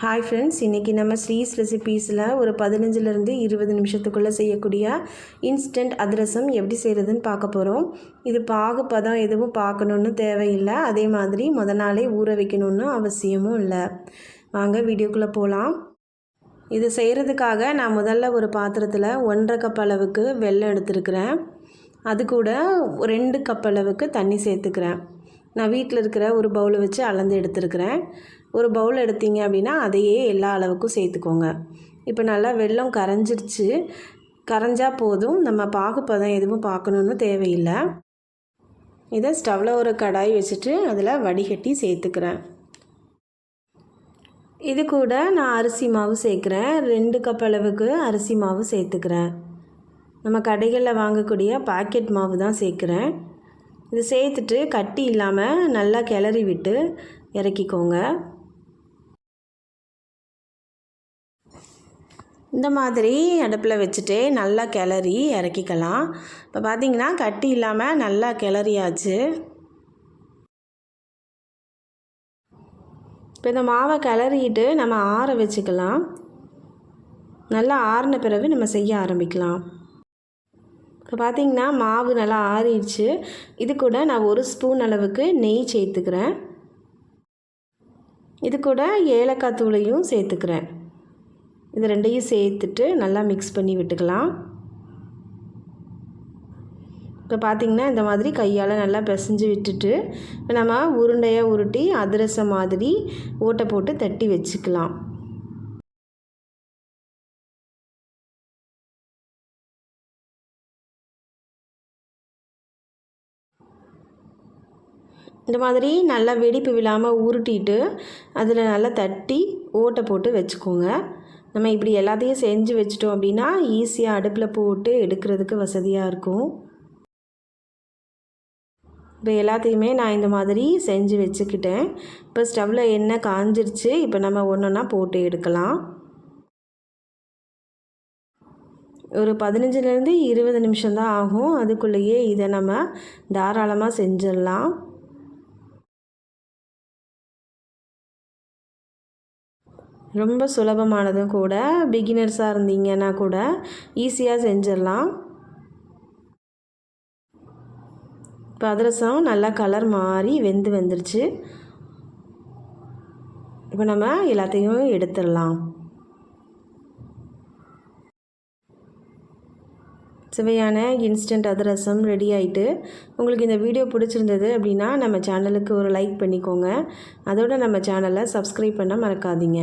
Hi friends இன்றைக்கி நம்ம ஸ்ரீஸ் ரெசிபீஸில் ஒரு பதினஞ்சுலேருந்து இருபது நிமிஷத்துக்குள்ளே செய்யக்கூடிய இன்ஸ்டன்ட் அதிரசம் எப்படி செய்கிறதுன்னு பார்க்க போகிறோம் இது பாகு பதம் எதுவும் பார்க்கணுன்னு தேவையில்லை. அதே மாதிரி முத நாளே ஊற வைக்கணுன்னு அவசியமும் இல்லை. வாங்க வீடியோக்குள்ளே போகலாம் இது செய்கிறதுக்காக நான் முதல்ல ஒரு பாத்திரத்தில் ஒன்றரை கப் அளவுக்கு வெள்ளம் எடுத்துருக்கிறேன். அது கூட ரெண்டு கப் அளவுக்கு தண்ணி சேர்த்துக்கிறேன். நான் வீட்டில் இருக்கிற ஒரு பவுலை வச்சு அளந்து எடுத்துருக்கிறேன். ஒரு பவுல் எடுத்தீங்க அப்படின்னா அதையே எல்லா அளவுக்கும் சேர்த்துக்கோங்க. இப்போ நல்லா வெள்ளம் கரைஞ்சிருச்சு. கரைஞ்சா போதும். நம்ம பாகுப்பதம் எதுவும் பார்க்கணுன்னு தேவையில்லை. இதை ஸ்டவ்வில் ஒரு கடாய் வச்சுட்டு அதில் வடிகட்டி சேர்த்துக்கிறேன். இது கூட நான் அரிசி மாவு சேர்க்குறேன். ரெண்டு கப் அளவுக்கு அரிசி மாவு சேர்த்துக்கிறேன். நம்ம கடைகளில் வாங்கக்கூடிய பாக்கெட் மாவு தான் சேர்க்குறேன். இது சேர்த்துட்டு கட்டி இல்லாமல் நல்லா கிளறி விட்டு இறக்கிக்கோங்க. இந்த மாதிரி அடுப்பில் வச்சுட்டு நல்லா கிளறி இறக்கிக்கலாம். இப்போ பார்த்தீங்கன்னா கட்டி இல்லாமல் நல்லா கிளறியாச்சு. இப்போ இந்த மாவை கிளறிட்டு நம்ம ஆற வச்சுக்கலாம். நல்லா ஆறின பிறகு நம்ம செய்ய ஆரம்பிக்கலாம். இப்போ பார்த்திங்கன்னா மாவு நல்லா ஆறிடுச்சு. இது கூட நான் ஒரு ஸ்பூன் அளவுக்கு நெய் சேர்த்துக்கிறேன். இது கூட ஏலக்காய் தூளையும் சேர்த்துக்கிறேன். இது ரெண்டையும் சேர்த்துட்டு நல்லா மிக்ஸ் பண்ணி விட்டுக்கலாம். இப்போ பார்த்திங்கன்னா இந்த மாதிரி கையால் நல்லா பிசைஞ்சு விட்டுட்டு நம்ம உருண்டையாக உருட்டி அதிரசம் மாதிரி ஓட்டை போட்டு தட்டி வச்சுக்கலாம். இந்த மாதிரி நல்லா வெடிப்பு விழாமல் உருட்டிட்டு அதில் நல்லா தட்டி ஓட்டை போட்டு வச்சுக்கோங்க. நம்ம இப்படி எல்லாத்தையும் செஞ்சு வச்சிட்டோம் அப்படின்னா ஈஸியாக அடுப்பில் போட்டு எடுக்கிறதுக்கு வசதியாக இருக்கும். இப்போ எல்லாத்தையுமே நான் இந்த மாதிரி செஞ்சு வச்சுக்கிட்டேன். இப்போ ஸ்டவ்வில் எண்ணெய் காஞ்சிருச்சு. இப்போ நம்ம ஒன்று ஒன்றா போட்டு எடுக்கலாம். ஒரு பதினஞ்சுலேருந்து இருபது நிமிஷம்தான் ஆகும். அதுக்குள்ளேயே இதை நம்ம தாராளமாக செஞ்சிடலாம். ரொம்ப சுலபமானதும் கூட. பிகினர்ஸாக இருந்தீங்கன்னா கூட ஈஸியாக செஞ்சிடலாம். இப்போ அதிரசம் நல்லா கலர் மாறி வெந்து வந்துருச்சு. இப்போ நம்ம எல்லாத்தையும் எடுத்துடலாம். சுவையான இன்ஸ்டன்ட் அதிரசம் ரெடி ஆகிட்டு உங்களுக்கு இந்த வீடியோ பிடிச்சிருந்தது அப்படின்னா நம்ம சேனலுக்கு ஒரு லைக் பண்ணிக்கோங்க. அதோட நம்ம சேனலை சப்ஸ்கிரைப் பண்ண மறக்காதீங்க.